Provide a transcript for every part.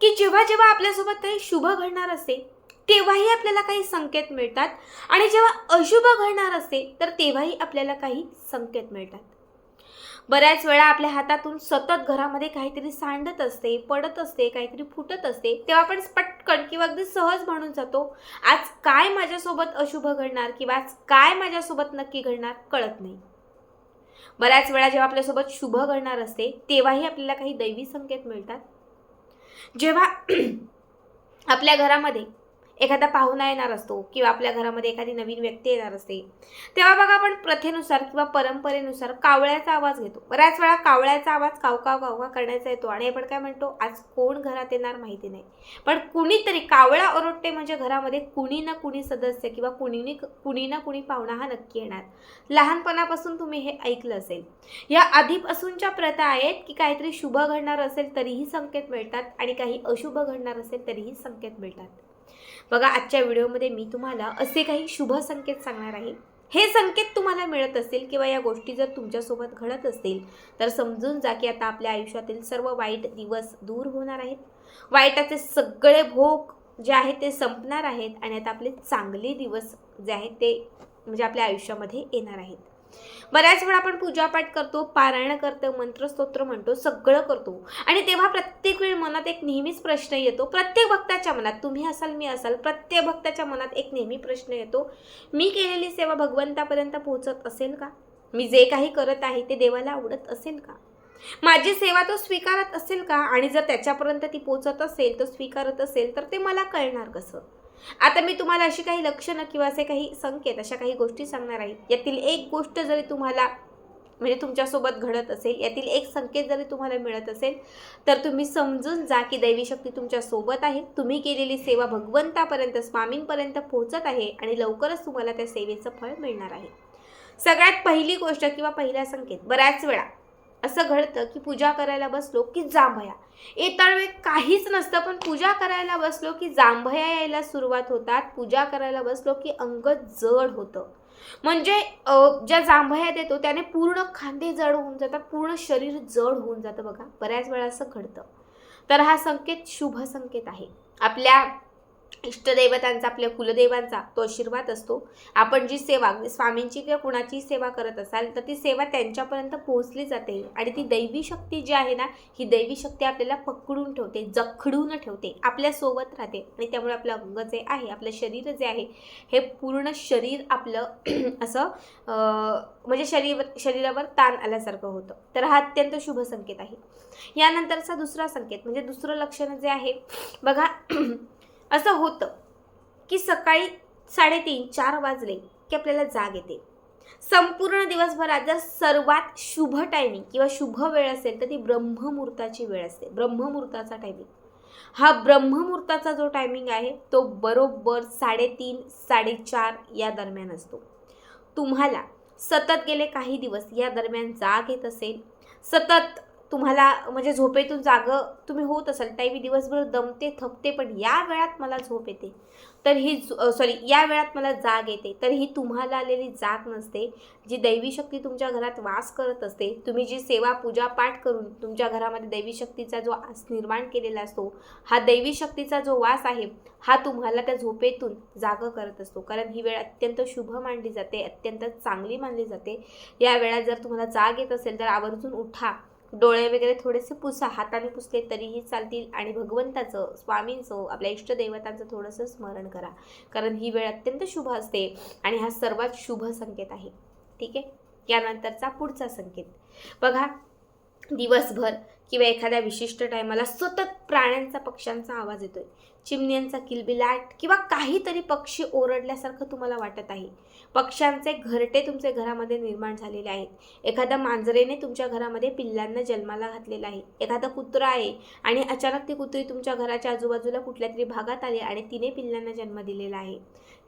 की जेव्हा जेव्हा आपल्यासोबत काही शुभ घडणार असते तेव्हाही आपल्याला काही संकेत मिळतात. आणि जेव्हा अशुभ घडणार असते तर तेव्हाही आपल्याला काही संकेत मिळतात. बऱ्याच वेळा आपल्या हातातून सतत घरामध्ये काहीतरी सांडत असते पडत असते काहीतरी फुटत असते तेव्हा आपण पटकन किंवा अगदी सहज म्हणून जातो आज काय माझ्यासोबत अशुभ घडणार किंवा आज काय माझ्यासोबत नक्की घडणार कळत नाही. बऱ्याच वेळा जेव्हा आपल्यासोबत शुभ घडणार असते तेव्हाही आपल्याला काही दैवी संकेत मिळतात. जेव्हा आपल्या घरामध्ये एखादा पाहुणा येणार असतो किंवा आपल्या घरामध्ये एखादी नवीन व्यक्ती येणार असते तेव्हा बघा आपण प्रथेनुसार किंवा परंपरेनुसार कावळ्याचा आवाज घेतो. बऱ्याच वेळा कावळ्याचा आवाज कावकाव कावका करण्याचा येतो आणि आपण काय म्हणतो आज कोण घरात येणार माहिती नाही. पण कुणीतरी कावळा ओरडते म्हणजे घरामध्ये कुणी ना कुणी सदस्य किंवा कुणी कुणी ना कुणी पाहुणा हा नक्की येणार. लहानपणापासून तुम्ही हे ऐकलं असेल. या आधीपासूनच्या प्रथा आहेत की काहीतरी शुभ घडणार असेल तरीही संकेत मिळतात आणि काही अशुभ घडणार असेल तरीही संकेत मिळतात. बघा आजच्या व्हिडिओमध्ये मी तुम्हाला असे काही शुभ संकेत सांगणार आहे. हे संकेत तुम्हाला मिळत असतील किंवा या गोष्टी जर तुमच्यासोबत घडत असतील तर समजून जा की आता आपल्या आयुष्यातील सर्व वाईट दिवस दूर होणार आहेत. वाईटाचे सगळे भोग जे आहेत ते संपणार आहेत आणि आता आपले चांगले दिवस जे आहेत ते म्हणजे आपल्या आयुष्यामध्ये येणार आहेत. बऱ्याच वेळा आपण पूजापाठ करतो पारायण करतो मंत्रस्तोत्र म्हणतो सगळं करतो. आणि तेव्हा प्रत्येक वेळी मनात एक नेहमीच प्रश्न येतो. प्रत्येक भक्ताच्या मनात तुम्ही असाल मी असाल प्रत्येक भक्ताच्या मनात एक नेहमी प्रश्न येतो. मी केलेली सेवा भगवंतापर्यंत पोहोचत असेल का? मी जे काही करत आहे ते देवाला आवडत असेल का? माझी सेवा तो स्वीकारत असेल का? आणि जर त्याच्यापर्यंत ती पोचत असेल तो स्वीकारत असेल तर ते मला कळणार कसं? आता मी तुम्हाला अशी काही लक्षणं किंवा असे काही संकेत अशा काही गोष्टी सांगणार आहे. यातील एक गोष्ट जरी तुम्हाला म्हणजे तुमच्यासोबत घडत असेल यातील एक संकेत जरी तुम्हाला मिळत असेल तर तुम्ही समजून जा की दैवी शक्ती तुमच्यासोबत आहे. तुम्ही केलेली सेवा भगवंतापर्यंत स्वामींपर्यंत पोहोचत आहे आणि लवकरच तुम्हाला त्या सेवेचं फळ मिळणार आहे. सगळ्यात पहिली गोष्ट किंवा पहिला संकेत बऱ्याच वेळा असं घडतं की पूजा करायला बसलो की जांभया. येताळवे काहीच नसतं पण पूजा करायला बसलो की जांभया यायला सुरुवात होतात. पूजा करायला बसलो की अंग जड होतं. म्हणजे ज्या जांभया देतो त्याने पूर्ण खांदे जड होऊन जातात पूर्ण शरीर जड होऊन जातं बघा. बऱ्याच वेळा असं घडतं. तर हा संकेत शुभ संकेत आहे. आपल्या इष्टदैवतांचा आपल्या कुलदेवांचा तो आशीर्वाद असतो. आपण जी सेवा स्वामींची किंवा कुणाची सेवा करत असाल तर ती सेवा त्यांच्यापर्यंत पोहोचली जाते. आणि ती दैवी शक्ती जी आहे ना ही दैवी शक्ती आपल्याला पकडून ठेवते जखडून ठेवते आपल्यासोबत राहते. आणि त्यामुळे आपलं अंग जे आहे आपलं शरीर जे आहे हे पूर्ण शरीर आपलं असं म्हणजे शरीर शरीरावर ताण आल्यासारखं होतं. तर हा अत्यंत शुभ संकेत आहे. यानंतरचा दुसरा संकेत म्हणजे दुसरं लक्षण जे आहे बघा असं होतं की सकाळी साडेतीन चार वाजले की आपल्याला जाग येते. संपूर्ण दिवसभरात जर सर्वात शुभ टायमिंग किंवा शुभ वेळ असेल तर ती ब्रह्ममुहूर्ताची वेळ असते. ब्रह्ममुहूर्ताचा टायमिंग हा ब्रह्ममुहूर्ताचा जो टायमिंग आहे तो बरोबर साडेतीन साडेचार या दरम्यान असतो. तुम्हाला सतत गेले काही दिवस या दरम्यान जाग येत असेल सतत तुम्हाला म्हणजे झोपेतून जाग तुम्ही होत असाल त्यावेळी मी दिवसभर दमते थकते पण या वेळात मला झोप येते. तर ही सॉरी या वेळात मला जाग येते. तर ही तुम्हाला आलेली जाग नसते जी दैवी शक्ती तुमच्या घरात वास करत असते. तुम्ही जी सेवा पूजा पाठ करून तुमच्या घरामध्ये दैवी शक्तीचा जो आस निर्माण केलेला असतो हा दैवी शक्तीचा जो वास आहे हा तुम्हाला त्या झोपेतून जाग करत असतो. कारण ही वेळ अत्यंत शुभ मानली जाते अत्यंत चांगली मानली जाते. या वेळात जर तुम्हाला जाग येत असेल तर आवर्जून उठा. डोळे वगैरे थोडेसे पुसा हाताने पुसले तरीही चालतील आणि भगवंताचं स्वामींचं आपल्या इष्टदैवतांचं थोडंसं स्मरण करा. कारण ही वेळ अत्यंत शुभ असते आणि हा सर्वात शुभ संकेत आहे. ठीक आहे? यानंतरचा पुढचा संकेत. बघा दिवसभर किंवा एखाद्या विशिष्ट टायमाला सतत प्राण्यांचा पक्ष्यांचा आवाज येतोय. चिमण्यांचा किलबिलाट किंवा काहीतरी पक्षी ओरडल्यासारखं तुम्हाला वाटत आहे. पक्ष्यांचे घरटे तुमच्या घरामध्ये निर्माण झालेले आहेत. एखाद्या मांजरेने तुमच्या घरामध्ये पिल्लांना जन्माला घातलेला आहे. एखादा कुत्रा आहे आणि अचानक ती कुत्री तुमच्या घराच्या आजूबाजूला कुठल्या तरी भागात आली आणि तिने पिल्लांना जन्म दिलेला आहे.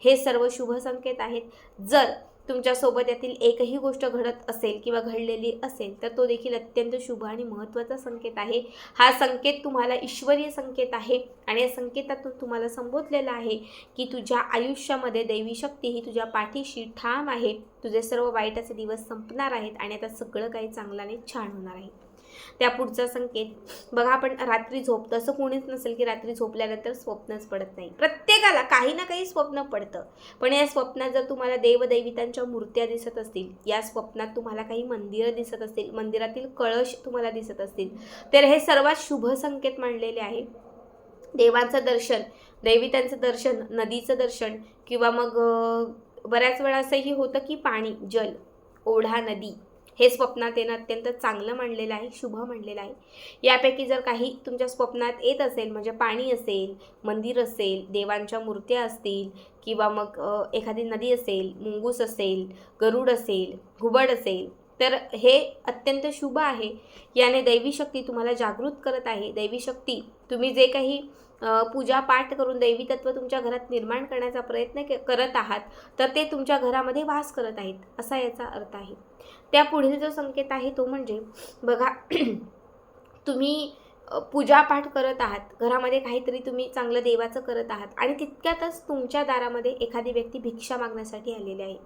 हे सर्व शुभ संकेत आहेत. जर तुमच्यासोबत यातील एकही गोष्ट घडत असेल किंवा घडलेली असेल तर तो देखील अत्यंत शुभ आणि महत्त्वाचा संकेत आहे. हा संकेत तुम्हाला ईश्वरीय संकेत आहे आणि या संकेतातून तुम्हाला संबोधलेला आहे की तुझ्या आयुष्यामध्ये दैवी शक्ती ही तुझ्या पाठीशी ठाम आहे. तुझे सर्व वाईटाचे दिवस संपणार आहेत आणि आता सगळं काही चांगलं आणि छान होणार आहे. त्या पुढचा संकेत. बघा आपण रात्री झोपतो असं कोणीच नसेल की रात्री झोपल्यानंतर स्वप्नच पडत नाही. प्रत्येकाला काही ना काही स्वप्न पडतं. पण या स्वप्नात जर तुम्हाला देवदैवितांच्या मूर्त्या दिसत असतील या स्वप्नात तुम्हाला काही मंदिरं दिसत असतील मंदिरातील कळश तुम्हाला दिसत असतील तर हे सर्वात शुभ संकेत मानलेले आहे. देवांचं दर्शन दैवितांचं दर्शन नदीचं दर्शन किंवा मग बऱ्याच वेळा असंही होतं की पाणी जल ओढा नदी हे स्वप्नात येणं अत्यंत चांगलं मानलेलं आहे शुभ मानलेलं आहे. यापैकी जर काही तुमच्या स्वप्नात येत असेल म्हणजे पाणी असेल मंदिर असेल देवांच्या मूर्त्या असतील किंवा मग एखादी नदी असेल मुंगूस असेल गरुड असेल घुबड असेल तर हे अत्यंत शुभ आहे. याने दैवी शक्ती तुम्हाला जागृत करत आहे. दैवी शक्ती तुम्ही जे काही पूजा पाठ करून दैवी तत्व तुमच्या घरात निर्माण करण्याचा प्रयत्न के करत आहात तर ते तुमच्या घरामध्ये वास करत आहेत असा याचा अर्थ आहे. त्या पुढील जो संकेत आहे तो म्हणजे बघा तुम्ही पूजापाठ करत आहात. घरामध्ये काहीतरी तुम्ही चांगलं देवाचं करत आहात आणि तितक्यातच तुमच्या दारामध्ये एखादी व्यक्ती भिक्षा मागण्यासाठी आलेली आहे.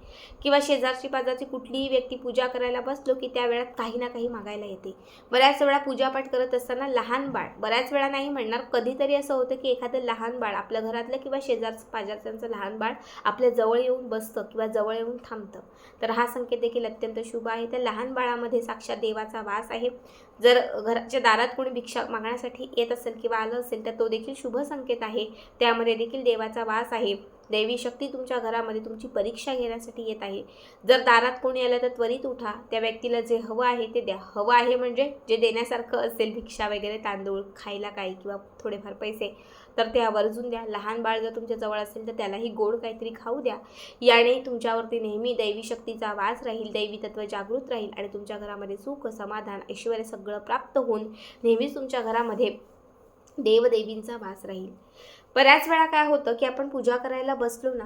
किंवा शेजारची पाजारची कुठलीही व्यक्ती पूजा करायला बसलो की त्या वेळात काही ना काही मागायला येते. बऱ्याच वेळा पूजापाठ करत असताना लहान बाळ बऱ्याच वेळा नाही म्हणणार कधीतरी असं होतं की एखादं लहान बाळ आपल्या घरातलं किंवा शेजारचं पाजारच्यांचं लहान बाळ आपल्या जवळ येऊन बसतं किंवा जवळ येऊन थांबतं. तर हा संकेत देखील अत्यंत शुभ आहे. त्या लहान बाळामध्ये साक्षात देवाचा वास आहे. जर घराच्या दारात कोणी भिक्षा मागण्यासाठी येत असेल किंवा आलं असेल तर तो देखील शुभ संकेत आहे. त्यामध्ये देखील देवाचा वास आहे. दैवी शक्ती तुमच्या घरामध्ये तुमची परीक्षा घेण्यासाठी येत आहे. जर दारात कोणी आलं तर त्वरित उठा. त्या व्यक्तीला जे हवं आहे ते द्या. हवं आहे म्हणजे जे देण्यासारखं असेल भिक्षा वगैरे तांदूळ खायला काही किंवा थोडेफार पैसे. तर ते आवर्जून द्या. लहान बाळ जर तुमच्या जवळ असेल तर त्यालाही गोड काहीतरी खाऊ द्या. याने तुमच्यावरती नेहमी दैवी शक्तीचा वास राहील दैवी तत्व जागृत राहील आणि तुमच्या घरामध्ये सुख समाधान ऐश्वर सगळं प्राप्त होऊन नेहमीच तुमच्या घरामध्ये देवदेवींचा वास राहील. बऱ्याच वेळा काय होतं की आपण पूजा करायला बसलो ना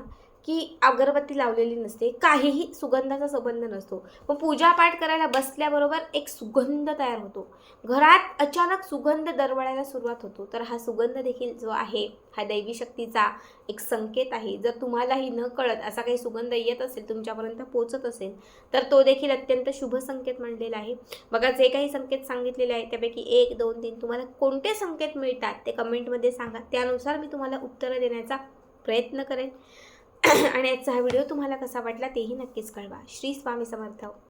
की अगरबत्ती लावलेली नसते काहीही सुगंधाचा संबंध नसतो. पण पूजापाठ करायला बसल्याबरोबर एक सुगंध तयार होतो. घरात अचानक सुगंध दरवळायला सुरुवात होतो. तर हा सुगंध देखील जो आहे हा दैवी शक्तीचा एक संकेत आहे. जर तुम्हालाही न कळत असा काही सुगंध येत असेल तुमच्यापर्यंत पोचत असेल तर तो देखील अत्यंत शुभ संकेत मानलेला आहे. बघा जे काही संकेत सांगितलेले आहेत त्यापैकी एक दोन तीन तुम्हाला कोणते संकेत मिळतात ते कमेंटमध्ये सांगा. त्यानुसार मी तुम्हाला उत्तरं देण्याचा प्रयत्न करेन. आणि आजचा हा व्हिडिओ तुम्हाला कसा वाटला तेही नक्कीच कळवा. श्री स्वामी समर्थ.